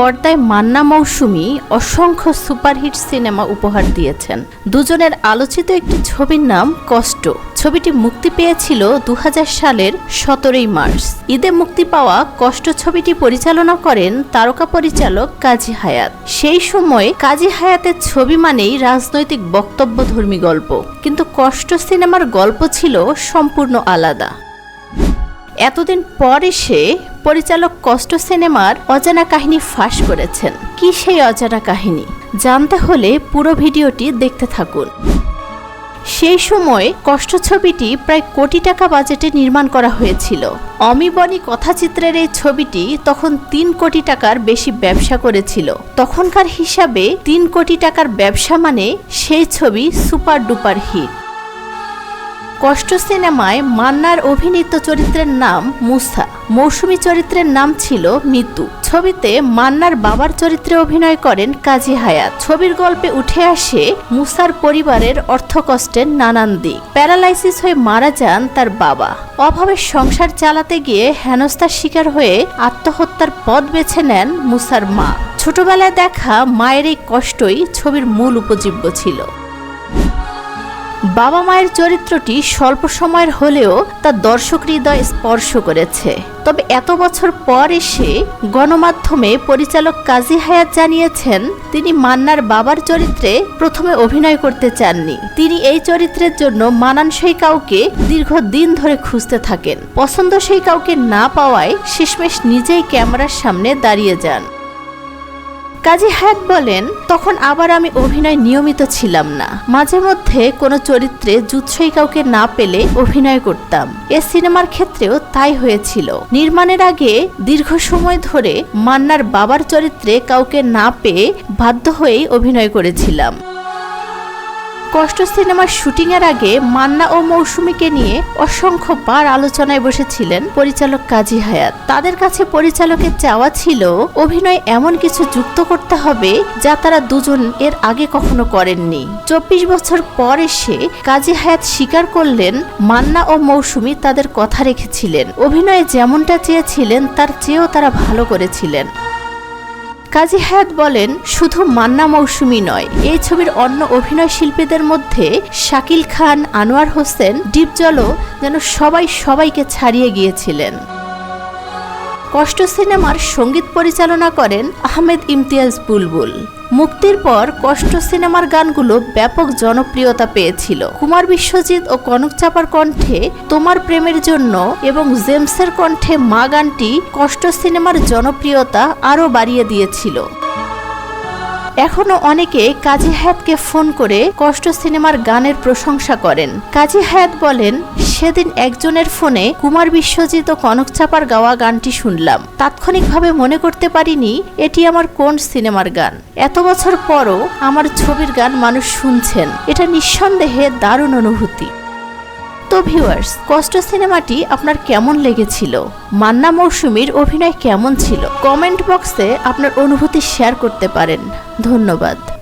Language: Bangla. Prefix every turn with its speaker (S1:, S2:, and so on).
S1: পর্দায় মান্না মৌসুমী অসংখ্য সুপারহিট সিনেমা উপহার দিয়েছেন। দুজনের আলোচিত একটি ছবির নাম কষ্ট। ছবিটি মুক্তি পেয়েছিল দু হাজার সালের সতেরোই মার্চ। ঈদে মুক্তি পাওয়া কষ্ট ছবিটি পরিচালনা করেন তারকা পরিচালক কাজী হায়াত। সেই সময় কাজী হায়াতের ছবি মানেই রাজনৈতিক বক্তব্যধর্মী গল্প। কিন্তু কষ্ট সিনেমার গল্প ছিল সম্পূর্ণ আলাদা। এতদিন পর এসে পরিচালক কষ্ট সিনেমার অজানা কাহিনী ফাঁস করেছেন। কি সেই অজানা কাহিনী? জানতে হলে পুরো ভিডিওটি দেখতে থাকুন। সেই সময় কষ্ট ছবিটি প্রায় কোটি টাকা বাজেটে নির্মাণ করা হয়েছিল। অমিবনি কথাচিত্রের এই ছবিটি তখন তিন কোটি টাকার বেশি ব্যবসা করেছিল। তখনকার হিসাবে তিন কোটি টাকার ব্যবসা মানে সেই ছবি সুপার ডুপার হিট। কষ্ট সিনেমায় মান্নার অভিনীত চরিত্রের নাম মুসা মৌসুমী চরিত্রের নাম ছিল মিতু। ছবিতে মান্নার বাবার চরিত্রে অভিনয় করেন কাজী হায়াত। ছবির গল্পে উঠে আসে মুসার পরিবারের অর্থকষ্টের নানান দিক। প্যারালাইসিস হয়ে মারা যান তার বাবা। অভাবের সংসার চালাতে গিয়ে হেনস্থার শিকার হয়ে আত্মহত্যার পথ বেছে নেন মুসার মা। ছোটবেলায় দেখা মায়ের এই কষ্টই ছবির মূল উপজীব্য ছিল। বাবা মায়ের চরিত্রটি স্বল্প সময়ের হলেও তা দর্শক হৃদয় স্পর্শ করেছে। তবে এত বছর পর এসে গণমাধ্যমে পরিচালক কাজী হায়াত জানিয়েছেন, তিনি মান্নার বাবার চরিত্রে প্রথমে অভিনয় করতে চাননি। তিনি এই চরিত্রের জন্য মানানসই কাউকে দীর্ঘদিন ধরে খুঁজতে থাকেন। পছন্দসই কাউকে না পাওয়ায় শেষমেশ নিজেই ক্যামেরার সামনে দাঁড়িয়ে যান। কাজী হ্যাক বলেন, তখন আবার আমি অভিনয় নিয়মিত ছিলাম না। মাঝে মধ্যে কোনো চরিত্রে জুৎসই কাউকে না পেলে অভিনয় করতাম। এ সিনেমার ক্ষেত্রেও তাই হয়েছিল। নির্মাণের আগে দীর্ঘ সময় ধরে মান্নার বাবার চরিত্রে কাউকে না পেয়ে বাধ্য হয়েই অভিনয় করেছিলাম। কষ্ট সিনেমার শুটিংয়ের আগে মান্না ও মৌসুমীকে নিয়ে অসংখ্য বার আলোচনায় বসেছিলেন পরিচালক কাজী হায়াত। তাদের কাছে পরিচালকের চাওয়া ছিল, অভিনয় এমন কিছু যুক্ত করতে হবে যা তারা দুজন এর আগে কখনো করেননি। চব্বিশ বছর পর এসে কাজী হায়াত স্বীকার করলেন, মান্না ও মৌসুমী তাদের কথা রেখেছিলেন। অভিনয়ে যেমনটা চেয়েছিলেন, তার চেয়েও তারা ভালো করেছিলেন। কাজী হায়াত বলেন, শুধু মান্না মৌসুমি নয়, এই ছবির অন্য অভিনয় শিল্পীদের মধ্যে শাকিল খান, আনোয়ার হোসেন, ডিপজলও যেন সবাই সবাইকে ছাড়িয়ে গিয়েছিলেন। কষ্ট সিনেমার সংগীত পরিচালনা করেন আহমেদ ইমতিয়াজ বুলবুল। মুক্তির পর কষ্ট সিনেমার গানগুলো ব্যাপক জনপ্রিয়তা পেয়েছিল। কুমার বিশ্বজিৎ ও কনক চাপার কণ্ঠে তোমার প্রেমের জন্য এবং জেমসের কণ্ঠে মা গানটি কষ্ট সিনেমার জনপ্রিয়তা আরও বাড়িয়ে দিয়েছিল। এখনও অনেকে কাজী হায়াতকে ফোন করে কষ্ট সিনেমার গানের প্রশংসা করেন। কাজী হায়াত বলেন সেদিন একজনের ফোনে কুমার বিশ্বজিৎ ও কনক চাপার গাওয়া গানটি শুনলাম। তাৎক্ষণিকভাবে মনে করতে পারিনি এটি আমার কোন সিনেমার গান। এত বছর পরও আমার ছবির গান মানুষ শুনছেন। এটা নিঃসন্দেহে দারুণ অনুভূতি। তো ভিউয়ার্স, কষ্ট সিনেমাটি আপনার কেমন লেগেছিল? মান্না মৌসুমীর অভিনয় কেমন ছিল? কমেন্ট বক্সে আপনার অনুভূতি শেয়ার করতে পারেন। ধন্যবাদ।